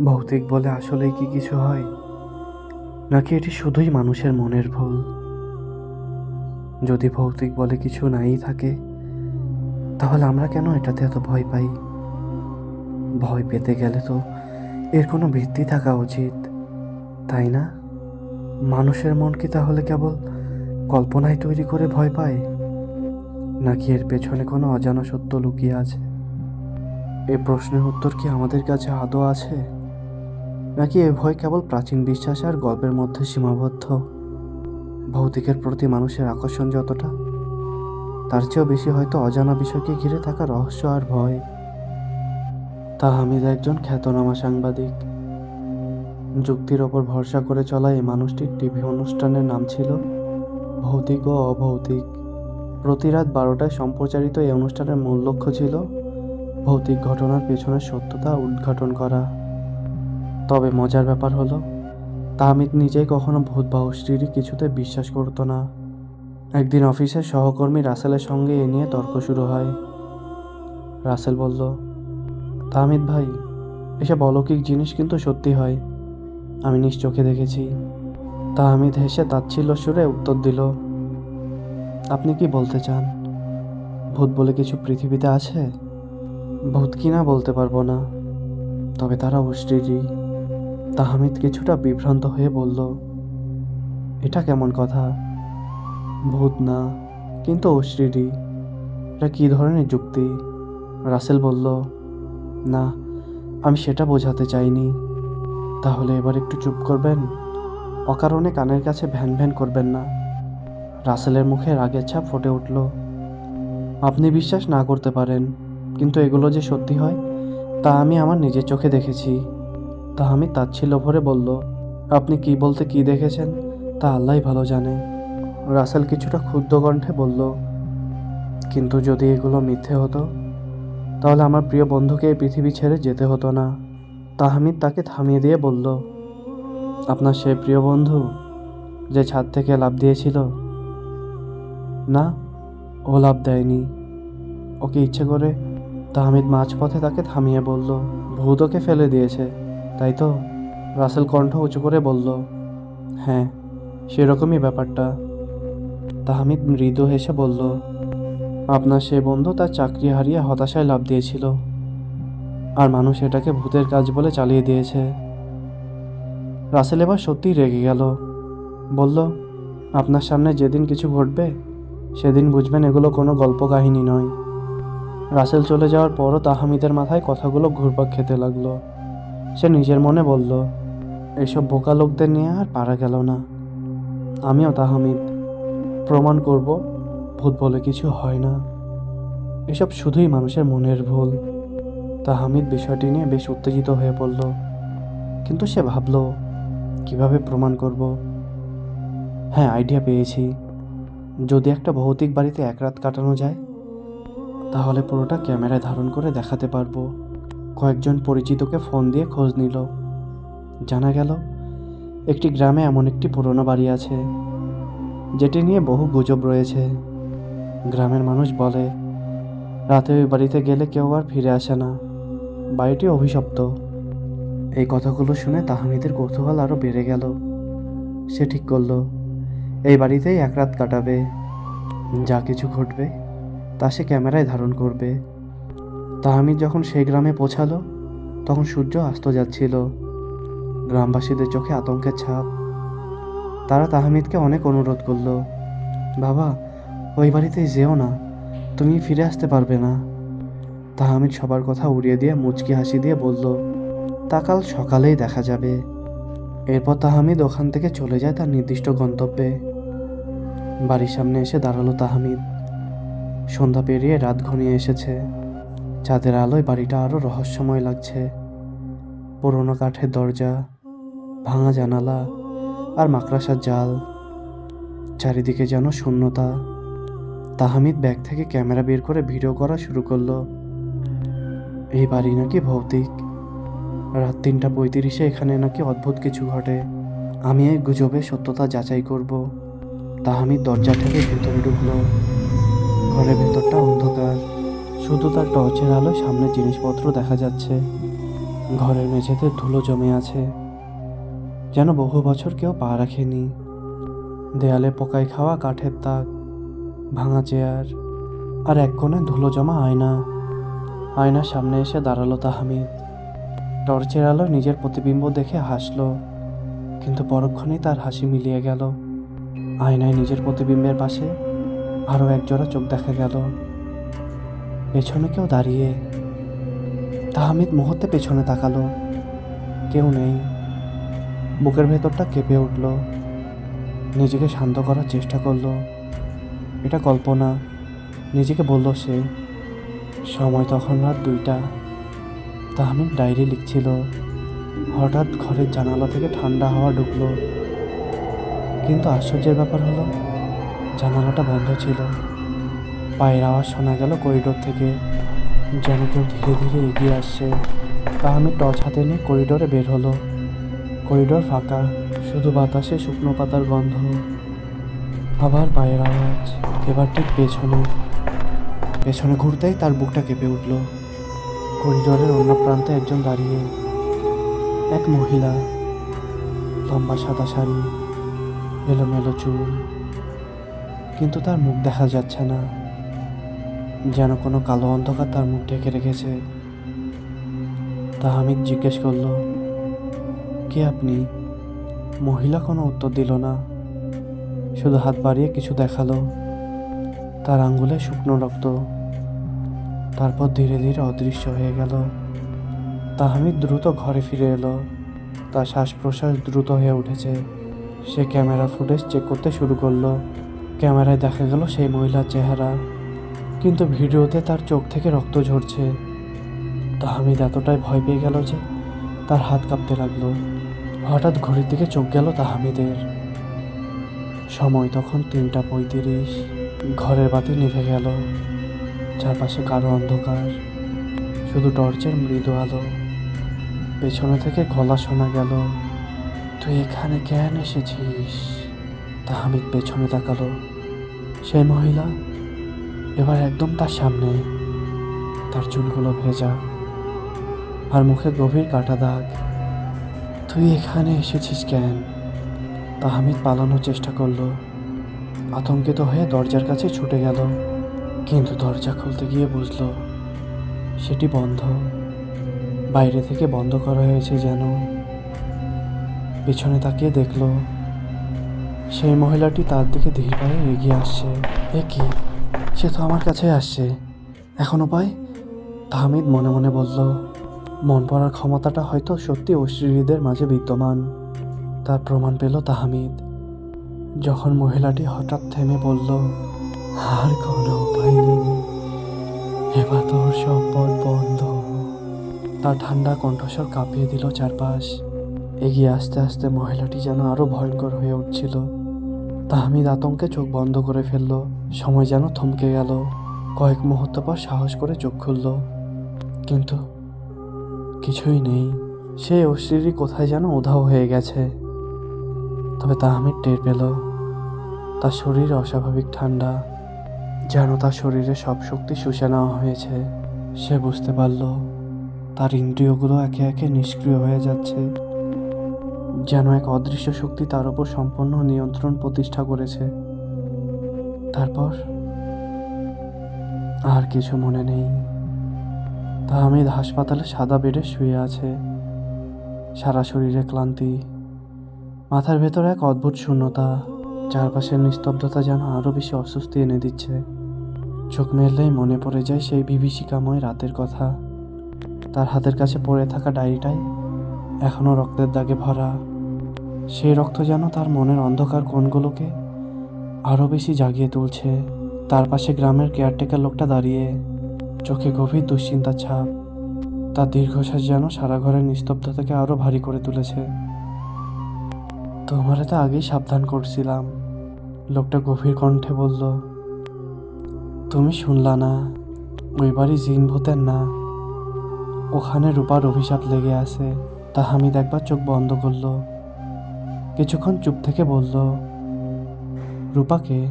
ভৌতিক বলে আসলেই কি কিছু হয়? নাকি এটি শুধুই মানুষের মনের ভুল? যদি ভৌতিক বলে কিছু নাই থাকে, তাহলে আমরা কেন এটাতে এত ভয় পাই? ভয় পেতে গেলে তো এর কোনো ভিত্তি থাকা উচিত, তাই না? মানুষের মন কি তাহলে কেবল কল্পনায় তৈরি করে ভয় পায়? নাকি এর পেছনে কোনো অজানা সত্য লুকিয়ে আছে? এ প্রশ্নের উত্তর কি আমাদের কাছে আদৌ আছে? নাকি এ ভয় কেবল প্রাচীন বিশ্বাস আর গল্পের মধ্যে সীমাবদ্ধ? ভৌতিকের প্রতি মানুষের আকর্ষণ যতটা, তার চেয়েও বেশি হয়তো অজানা বিষয়কে ঘিরে থাকা রহস্য আর ভয়। তা হামিদ একজন খ্যাতনামা সাংবাদিক। যুক্তির ওপর ভরসা করে চলা এই মানুষটির টিভি অনুষ্ঠানের নাম ছিল ভৌতিক ও অভৌতিক। প্রতি রাত বারোটায় সম্প্রচারিত এই অনুষ্ঠানের মূল লক্ষ্য ছিল ভৌতিক ঘটনার পেছনের সত্যতা উদ্ঘাটন করা। তবে মজার ব্যাপার হলো তাহমিদ নিজেই কখনো ভূত বা অস্থিরই কিছুতে বিশ্বাস করতো না। একদিন অফিসের সহকর্মী রাসেলের সঙ্গে এ নিয়ে তর্ক শুরু হয়। রাসেল বলল তাহমিদ ভাই, এসব অলৌকিক জিনিস কিন্তু সত্যি হয়। আমি নিজ চোখে দেখেছি। তাহমিদ হেসে তাচ্ছিল্য সুরে উত্তর দিল, আপনি কি বলতে চান? ভূত বলে কিছু পৃথিবীতে আছে? ভূত কিনা বলতে পারব না। তবে তারা অস্ট্রিরি তাহমিদ কিছুটা বিভ্রান্ত হয়ে বলল, এটা কেমন কথা? ভূত না, কিন্তু অশ্রিরি এটা কী ধরনের যুক্তি? রাসেল বলল, না, আমি সেটা বোঝাতে চাইনি। তাহলে এবার একটু চুপ করবেন? অকারণে কানের কাছে ভ্যান ভ্যান করবেন না। রাসেলের মুখে রাগের ছাপ ফুটে উঠল, আপনি বিশ্বাস না করতে পারেন, কিন্তু এগুলো যে সত্যি হয়, তা আমি আমার নিজের চোখে দেখেছি। তা আমি তাচ্ছিল্য ভরে বলল, আপনি কি বলতে কি দেখেছেন? তা আল্লাহ ভালো জানে। রাসেল কিছুটা ক্ষুদ্র কণ্ঠে বলল, কিন্তু যদি এগুলো মিথ্যে হতো, তাহলে আমার প্রিয় বন্ধুকে এই পৃথিবী ছেড়ে যেতে হতো না। তাহমিদ তাকে থামিয়ে দিয়ে বলল, আপনার সে প্রিয় বন্ধু যে ছাদ থেকে লাভ দিয়েছিল? না, ও লাভ দেয়নি। ওকে ইচ্ছে করে? তাহমিদ মাঝপথে তাকে থামিয়ে বলল, ভূত ফেলে দিয়েছে। তাই তো রাসেল কণ্ঠ উঁচু করে বলল হ্যাঁ সেরকমই ব্যাপারটা। তাহমিদ মৃদু হেসে বলল, আপনার সে বন্ধু তার চাকরি হারিয়ে হতাশায় লাভ দিয়েছিল আর মানুষ এটাকে ভূতের কাজ বলে চালিয়ে দিয়েছে। রাসেল এবার সত্যিই রেগে গেল, বলল, আপনার সামনে যেদিন কিছু ঘটবে, সেদিন বুঝবেন এগুলো কোনো গল্প কাহিনী নয়। রাসেল চলে যাওয়ার পরও তাহমিদের মাথায় কথাগুলো ঘুরপাক খেতে লাগল। সে নিজের মনে বলল, এসব বোকা লোকদের নিয়ে আর পারা গেল না। আমিও তাহমিদ প্রমাণ করব, ভূত বলে কিছু হয় না। এসব শুধুই মানুষের মনের ভুল। তাহমিদ বিষয়টি নিয়ে বেশ উত্তেজিত হয়ে পড়ল। কিন্তু সে ভাবল, কীভাবে প্রমাণ করব? হ্যাঁ আইডিয়া পেয়েছি। যদি একটা ভৌতিক বাড়িতে এক রাত কাটানো যায়, তাহলে পুরোটা ক্যামেরায় ধারণ করে দেখাতে পারব। কয়েকজন পরিচিতকে ফোন দিয়ে খোঁজ নিল। জানা গেল, একটি গ্রামে এমন একটি পুরনো বাড়ি আছে, যেটি নিয়ে বহু গুজব রয়েছে। গ্রামের মানুষ বলে, রাতে ওই বাড়িতে গেলে কেউ আর ফিরে আসে না। বাড়িটি অভিশপ্ত। এই কথাগুলো শুনে তাহমিদের কৌতূহল আরও বেড়ে গেল। সে ঠিক করল, এই বাড়িতেই এক রাত কাটাবে। যা কিছু ঘটবে, তা সে ক্যামেরায় ধারণ করবে। তাহমিদ যখন সেই গ্রামে পৌঁছালো, তখন সূর্য আস্ত যাচ্ছিল। গ্রামবাসীদের চোখে আতঙ্কের ছাপ। তারা তাহমিদকে অনেক অনুরোধ করল, বাবা, ওই বাড়িতে যেও না, তুমি ফিরে আসতে পারবে না। তাহমিদ সবার কথা উড়িয়ে দিয়ে মুচকি হাসি দিয়ে বলল, তা কাল সকালেই দেখা যাবে। এরপর তাহমিদ ওখান থেকে চলে যায় তার নির্দিষ্ট গন্তব্যে। বাড়ির সামনে এসে দাঁড়াল তাহমিদ। সন্ধ্যা পেরিয়ে রাত ঘনিয়ে এসেছে। চাঁদের আলোয় বাড়িটা আরও রহস্যময় লাগছে। পুরোনো কাঠের দরজা, ভাঙা জানালা আর মাকড়াসার জাল। চারিদিকে যেন শূন্যতা। তাহমিদ ব্যাগ থেকে ক্যামেরা বের করে ভিডিও করা শুরু করল। এই বাড়ি নাকি ভৌতিক? রাত তিনটা পঁয়ত্রিশে এখানে নাকি অদ্ভুত কিছু ঘটে। আমি এই গুজবে সত্যতা যাচাই করব। তাহমিদ দরজা থেকে ভেতরে ঢুকলো। ঘরের ভেতরটা অন্ধকার। শুধু তার টর্চের আলো সামনে জিনিসপত্র দেখা যাচ্ছে। ঘরের মেঝেতে ধুলো জমে আছে। যেন বহু বছর কেউ পা রাখেনি। দেয়ালে পোকায় খাওয়া কাঠের তাক, ভাঙা চেয়ার, আর এক কোণে ধুলো জমা আয়না। আয়নার সামনে এসে দাঁড়াল তাহমিদ। টর্চের আলো নিজের প্রতিবিম্ব দেখে হাসলো, কিন্তু পরক্ষণেই তার হাসি মিলিয়ে গেল। আয়নায় নিজের প্রতিবিম্বের পাশে আরও একজোড়া চোখ দেখা গেল। পেছনে কেউ দাঁড়িয়ে। তাহমিদ মুহূর্তে পেছনে তাকালো। কেউ নেই। বুকের ভেতরটা কেঁপে উঠল। নিজেকে শান্ত করার চেষ্টা করল। এটা কল্পনা। নিজেকে বলল সে, সময় তখন রাত দুইটা। তাহমিদ ডায়েরি লিখছিল। হঠাৎ ঘরের জানালা থেকে ঠান্ডা হাওয়া ঢুকলো। কিন্তু আশ্চর্যের ব্যাপার হলো, জানালাটা বন্ধ ছিল। পায়ের আওয়াজ শোনা গেল করিডোর থেকে। যেন কেউ ধীরে ধীরে এগিয়ে আসছে। তাহমিদ টর্চ হাতে নিয়ে করিডোরে বের হলো। করিডোর ফাঁকা, শুধু বাতাসে শুকনো পাতার গন্ধ। আবার পায়ের আওয়াজ, এবার ঠিক পেছনে। পেছনে ঘুরতেই তার বুকটা কেঁপে উঠল। করিডোরের অন্য প্রান্তে একজন দাঁড়িয়ে। এক মহিলা, লম্বা সাদা শাড়ি, এলোমেলো চুল। কিন্তু তার মুখ দেখা যাচ্ছে না। যেন কোনো কালো অন্ধকার তার মুখ ঢেকে রেখেছে। তাহামিদ জিজ্ঞেস করল, কে আপনি? মহিলা কোনো উত্তর দিল না। শুধু হাত বাড়িয়ে কিছু দেখাল। তার আঙ্গুলে শুকনো রক্ত। তারপর ধীরে ধীরে অদৃশ্য হয়ে গেল। তাহমিদ দ্রুত ঘরে ফিরে এলো। তার শ্বাস প্রশ্বাস দ্রুত হয়ে উঠেছে। সে ক্যামেরা ফুটেজ চেক করতে শুরু করল। ক্যামেরায় দেখা গেল সেই মহিলার চেহারা। কিন্তু ভিডিওতে তার চোখ থেকে রক্ত ঝরছে। তাহমিদ এতটাই ভয় পেয়ে গেল যে তার হাত কাঁপতে লাগল। হঠাৎ ঘড়ির দিকে চোখ গেল তাহমিদের সময় তখন তিনটা পঁয়ত্রিশ। ঘরের বাতি নিভে গেল। চারপাশে কারও অন্ধকার। শুধু টর্চের মৃদু আলো। পেছনে থেকে গলা শোনা গেল, তুই এখানে কেন এসেছিস? তাহামিদ পেছনে তাকালো। সেই মহিলা এবার একদম তার সামনে। তার চুলগুলো ভেজা আর মুখে গভীর কাটা দাগ। তুই এখানে এসেছিস কেন? তাহমিদ পালানোর চেষ্টা করল। আতঙ্কিত হয়ে দরজার কাছে ছুটে গেল। কিন্তু দরজা খুলতে গিয়ে বুঝলো, সেটি বন্ধ। বাইরে থেকে বন্ধ করা হয়েছে যেন। পিছনে তাকিয়ে দেখল, সেই মহিলাটি তার দিকে ধীর এগিয়ে আসছে। এ কি? সে তো আমার কাছে আসছে। এখন উপায়? তাহমিদ মনে মনে বলল, মন পড়ার ক্ষমতাটা হয়তো সত্যি অশ্রীদের মাঝে বিদ্যমান। তার প্রমাণ পেল তাহমিদ। যখন মহিলাটি হঠাৎ থেমে বলল, আর কোনো উপায় নেই। এবার তোর সব বন্ধ। তার ঠান্ডা কণ্ঠস্বর কাঁপিয়ে দিল চারপাশ। এগিয়ে আস্তে আস্তে মহিলাটি যেন আরও ভয়ঙ্কর হয়ে উঠছিল। তাহমিদ আতঙ্কে চোখ বন্ধ করে ফেলল। সময় যেন থমকে গেল। কয়েক মুহূর্ত পর সাহস করে চোখ খুলল। কিন্তু কিছুই নেই। সেই অশ্লীরি কোথায় যেন উধাও হয়ে গেছে। তবে তা আমি টের পেল। তার শরীর অস্বাভাবিক ঠান্ডা। যেন তার শরীরে সব শক্তি শুষে নেওয়া হয়েছে। সে বুঝতে পারল, তার ইন্দ্রিয়গুলো একে একে নিষ্ক্রিয় হয়ে যাচ্ছে। যেন এক অদৃশ্য শক্তি তার উপর সম্পূর্ণ নিয়ন্ত্রণ প্রতিষ্ঠা করেছে। তারপর আর কিছু মনে নেই। তাহমিদ হাসপাতালে সাদা বেডে শুয়ে আছে। সারা শরীরে ক্লান্তি। মাথার ভেতর এক অদ্ভুত শূন্যতা। চারপাশের নিস্তব্ধতা যেন আরও বেশি অস্বস্তি এনে দিচ্ছে। চোখ মেললেই মনে পড়ে যায় সেই বিভীষিকাময় রাতের কথা। তার হাতের কাছে পড়ে থাকা ডায়েরিটাই এখনও রক্তের দাগে ভরা। সেই রক্ত যেন তার মনের অন্ধকার কোণগুলোকে আরও বেশি জাগিয়ে তুলছে। তার পাশে গ্রামের কেয়ারটেকার লোকটা দাঁড়িয়ে চোখে গভীর দুশ্চিন্তার ছাপ। তার দীর্ঘশ্বাস যেন সারা ঘরের নিস্তব্ধতাকে আরও ভারী করে তুলেছে। তোমারে তো আগেই সাবধান করছিলাম, লোকটা গভীর কণ্ঠে বলল। তুমি শুনলা না, ওই বাড়ি জিন ভূতের না। ওখানে রূপার অভিশাপ লেগে আছে তা হামিদ একবার চোখ বন্ধ করল। কিছুক্ষণ চুপ থেকে বলল রূপাকে,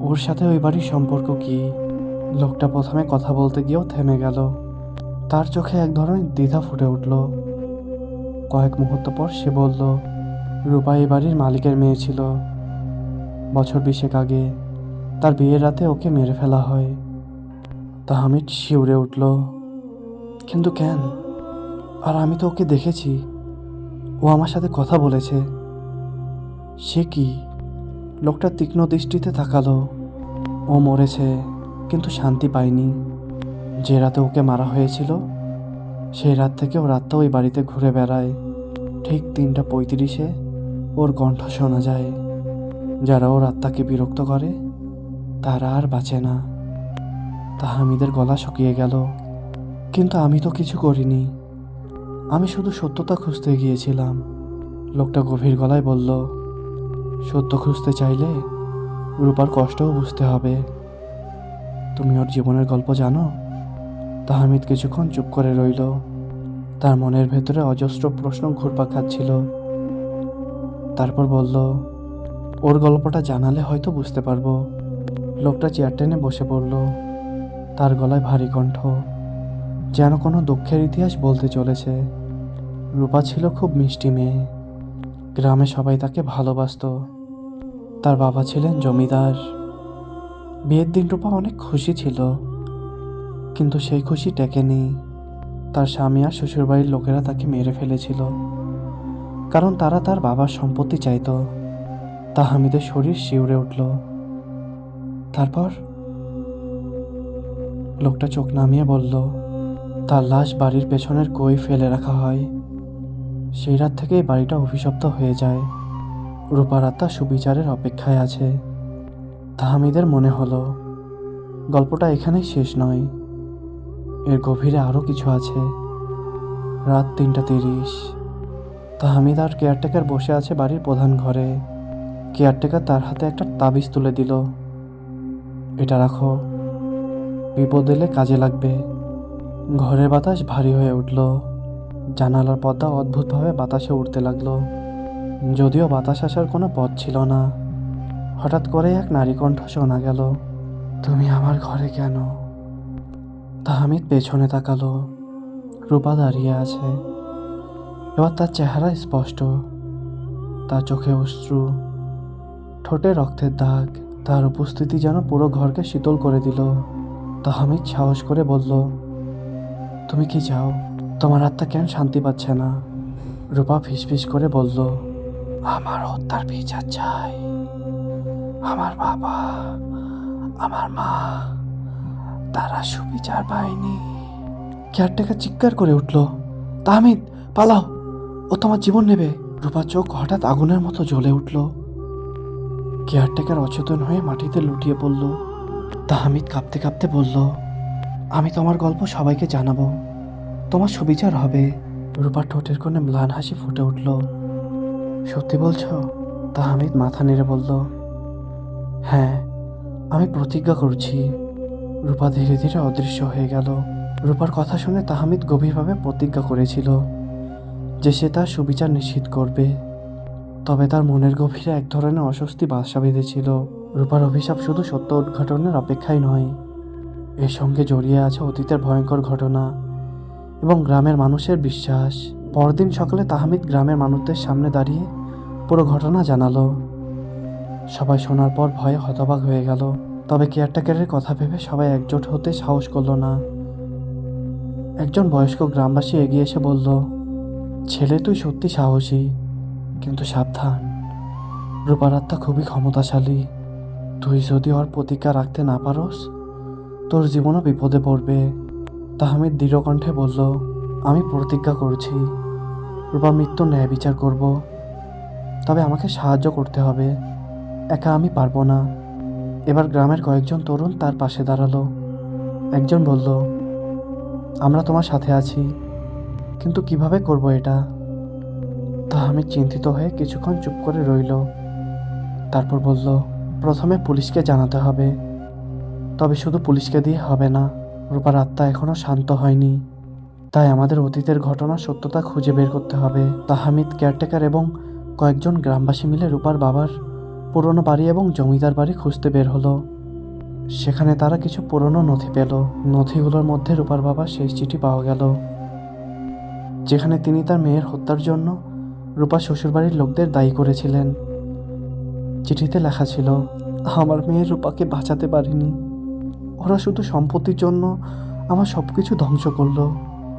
ওর সাথে ওই বাড়ির সম্পর্ক কি? লোকটা প্রথমে কথা বলতে গিয়েও থেমে গেল। তার চোখে এক ধরনের দ্বিধা ফুটে উঠল। কয়েক মুহূর্ত পর সে বলল, রূপা এই বাড়ির মালিকের মেয়ে ছিল। বছর বিশেক আগে তার বিয়ের রাতে ওকে মেরে ফেলা হয়। তা তাহমিদ শিউরে উঠল। কিন্তু কেন? আর আমি তো ওকে দেখেছি। ও আমার সাথে কথা বলেছে। সে কি? লোকটা তীক্ষ্ণ দৃষ্টিতে তাকালো। ও মরেছে, কিন্তু শান্তি পায়নি। যে রাতে ওকে মারা হয়েছিল, সেই রাত থেকে ও রাতটা ওই বাড়িতে ঘুরে বেড়ায়। ঠিক তিনটা পঁয়ত্রিশে ওর কণ্ঠ শোনা যায়। যারা ওর আত্মাকে বিরক্ত করে, তারা আর বাঁচে না। তাহামিদের গলা শুকিয়ে গেল। কিন্তু আমি তো কিছু করিনি। আমি শুধু সত্যতা খুঁজতে গিয়েছিলাম। লোকটা গভীর গলায় বলল সত্য খুঁজতে চাইলে রূপার কষ্টও বুঝতে হবে। তুমি ওর জীবনের গল্প জানো? তাহমিদ কিছুক্ষণ চুপ করে রইল। তার মনের ভেতরে অজস্র প্রশ্ন ঘুরপাক খাচ্ছিল। তারপর বলল, ওর গল্পটা জানালে হয়তো বুঝতে পারব। লোকটা চেয়ার টেনে বসে পড়ল। তার গলায় ভারী কণ্ঠ, যেন কোনো দুঃখের ইতিহাস বলতে চলেছে। রূপা ছিল খুব মিষ্টি মেয়ে। গ্রামে সবাই তাকে ভালোবাসতো। তার বাবা ছিলেন জমিদার। বিয়ের দিন রূপা অনেক খুশি ছিল, কিন্তু সেই খুশি টেকেনি। তার স্বামী আর শ্বশুরবাড়ির লোকেরা তাকে মেরে ফেলেছিল, কারণ তারা তার বাবার সম্পত্তি চাইতো। তাহামিদের শরীর শিউরে উঠল। তারপর লোকটা চোখ নামিয়ে বলল, তার লাশ বাড়ির পেছনের কই ফেলে রাখা হয়? সেই রাত থেকেই বাড়িটা অভিশপ্ত হয়ে যায়। রূপার আত্মা সুবিচারের অপেক্ষায় আছে। তাহামিদের মনে হলো, গল্পটা এখানেই শেষ নয়। এর গভীরে আরও কিছু আছে। রাত তিনটা তিরিশ। তাহামিদ আর কেয়ারটেকার বসে আছে বাড়ির প্রধান ঘরে। কেয়ারটেকার তার হাতে একটা তাবিজ তুলে দিল। এটা রাখো। বিপদ এলে কাজে লাগবে। ঘরের বাতাস ভারী হয়ে উঠল। জানালার পর্দা অদ্ভুতভাবে বাতাসে উঠতে লাগল। যদিও বাতাস আসার কোনো পথ ছিল না। হঠাৎ করে এক নারী কণ্ঠ শোনা গেল, তুমি আমার ঘরে কেন? তাহামিদ পেছনে তাকালো। রূপা দাঁড়িয়ে আছে। এবার তার চেহারা স্পষ্ট। তার চোখে অশ্রু। ঠোঁটে রক্তের দাগ। তার উপস্থিতি যেন পুরো ঘরকে শীতল করে দিল। তাহামিদ সাহস করে বলল, তুমি কি চাও? তোমার আত্মা কেন শান্তি পাচ্ছে না? রূপা ফিসফিস করে বলল, আমার হত্যার বিচার চাই। আমার বাবা, আমার মা, তারা সুবিচার পায়নি। কেয়ারটেকার চিৎকার করে উঠল, তাহমিদ, পালাও। ও তোমার জীবন নেবে। রূপার চোখ হঠাৎ আগুনের মতো জ্বলে উঠল। কেয়ারটেকার অচেতন হয়ে মাটিতে লুটিয়ে পড়ল। তাহমিদ কাঁপতে কাঁপতে বলল, আমি তোমার গল্প সবাইকে জানাব। তোমার সুবিচার হবে। রূপার ঠোঁটের কোণে ম্লান হাসি ফুটে উঠল। সত্যি বলছো? তাহমিদ মাথা নেড়ে বলল হ্যাঁ আমি প্রতিজ্ঞা করছি। রূপা ধীরে ধীরে অদৃশ্য হয়ে গেল। রূপার কথা শুনে তাহামিদ গভীরভাবে প্রতিজ্ঞা করেছিল যে সে তার সুবিচার নিশ্চিত করবে। তবে তার মনের গভীরে এক ধরনের অস্বস্তি বাসা বেঁধেছিল। রূপার অভিশাপ শুধু সত্য উদ্ঘাটনের অপেক্ষায় নয়, এর সঙ্গে জড়িয়ে আছে অতীতের ভয়ঙ্কর ঘটনা। এবং গ্রামের মানুষের বিশ্বাস। পরদিন সকালে তাহমিদ গ্রামের মানুষদের সামনে দাঁড়িয়ে পুরো ঘটনা জানালো। সবাই শোনার পর ভয়ে হতবাক হয়ে গেল। তবে কেয়ারটেকারের কথা ভেবে সবাই একজোট হতে সাহস করল না। একজন বয়স্ক গ্রামবাসী এগিয়ে এসে বলল, ছেলে, তুই সত্যি সাহসী, কিন্তু সাবধান। রূপার আত্মা খুবই ক্ষমতাশালী। তুই যদি ওর প্রতিজ্ঞা রাখতে না পারস, তোর জীবনও বিপদে পড়বে। তাহমিদ দৃঢ় কণ্ঠে বলল, আমি প্রতিজ্ঞা করছি, রূপা মৃত্যু ন্যায় বিচার করব। তবে আমাকে সাহায্য করতে হবে। একা আমি পারব না। এবার গ্রামের কয়েকজন তরুণ তার পাশে দাঁড়াল। একজন বলল, আমরা তোমার সাথে আছি, কিন্তু কীভাবে করব এটা? তা আমি চিন্তিত হয়ে কিছুক্ষণ চুপ করে রইল। তারপর বলল, প্রথমে পুলিশকে জানাতে হবে। তবে শুধু পুলিশকে দিয়ে হবে না। রূপার আত্মা এখনও শান্ত হয়নি। তাই আমাদের অতীতের ঘটনার সত্যতা খুঁজে বের করতে হবে। তাহামিদ কেয়ারটেকার এবং কয়েকজন গ্রামবাসী মিলে রূপার বাবার পুরনো বাড়ি এবং জমিদার বাড়ি খুঁজতে বের হলো। সেখানে তারা কিছু পুরনো নথি পেল। নথিগুলোর মধ্যে রূপার বাবার শেষ চিঠি পাওয়া গেল। যেখানে তিনি তার মেয়ের হত্যার জন্য রূপা শ্বশুরবাড়ির লোকদের দায়ী করেছিলেন। চিঠিতে লেখা ছিল, আমার মেয়ের রূপাকে বাঁচাতে পারিনি। ওরা শুধু সম্পত্তির জন্য আমার সব কিছু ধ্বংস করল।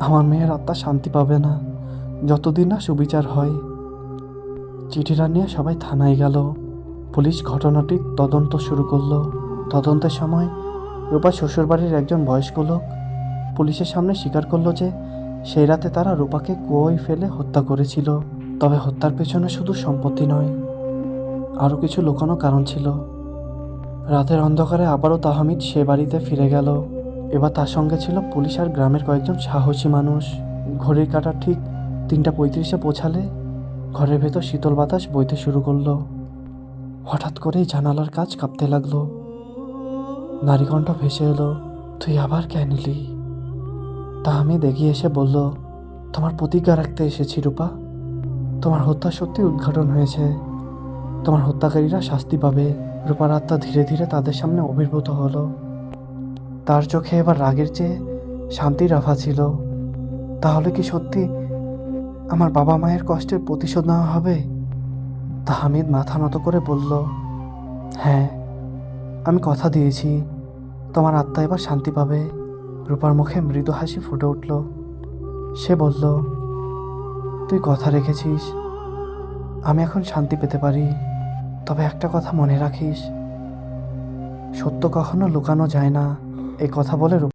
আমার মেয়ের আত্মা শান্তি পাবে না। যতদিন না সুবিচার হয়। চিঠিটা নিয়ে সবাই থানায় গেল। পুলিশ ঘটনাটির তদন্ত শুরু করল। তদন্তের সময় রূপা শ্বশুরবাড়ির একজন বয়স্ক লোক পুলিশের সামনে স্বীকার করল যে সেই রাতে তারা রূপাকে কুয়োয় ফেলে হত্যা করেছিল। তবে হত্যার পেছনে শুধু সম্পত্তি নয়, আরও কিছু লুকানো কারণ ছিল। রাতের অন্ধকারে আবারও তাহমিদ সে বাড়িতে ফিরে গেল। এবার তার সঙ্গে ছিল পুলিশ আর গ্রামের কয়েকজন সাহসী মানুষ। ঘড়ির কাঁটা ঠিক তিনটা পঁয়ত্রিশে পৌঁছালে ঘরের ভেতর শীতল বাতাস বইতে শুরু করল। হঠাৎ করেই জানালার কাজ কাঁপতে লাগল। নারীকণ্ঠ ভেসে এলো, তুই আবার কেন এলি তা আমি এগিয়ে এসে বলল, তোমার প্রতিজ্ঞা রাখতে এসেছি রূপা। তোমার হত্যা সত্যি উদ্ঘাটন হয়েছে। তোমার হত্যাকারীরা শাস্তি পাবে। রূপার আত্মা ধীরে ধীরে তাদের সামনে আবির্ভূত হলো। তার চোখে এবার রাগের চেয়ে শান্তির আভা ছিল। তাহলে কি সত্যি আমার বাবা মায়ের কষ্টের প্রতিশোধ নেওয়া হবে? তা হামিদ মাথা নত করে বলল হ্যাঁ আমি কথা দিয়েছি। তোমার আত্মা এবার শান্তি পাবে। রূপার মুখে মৃদু হাসি ফুটে উঠল। সে বলল, তুই কথা রেখেছিস। আমি এখন শান্তি পেতে পারি। তবে একটা কথা মনে রাখিস সত্য কখনো লুকানো যায় না। এই কথা বলে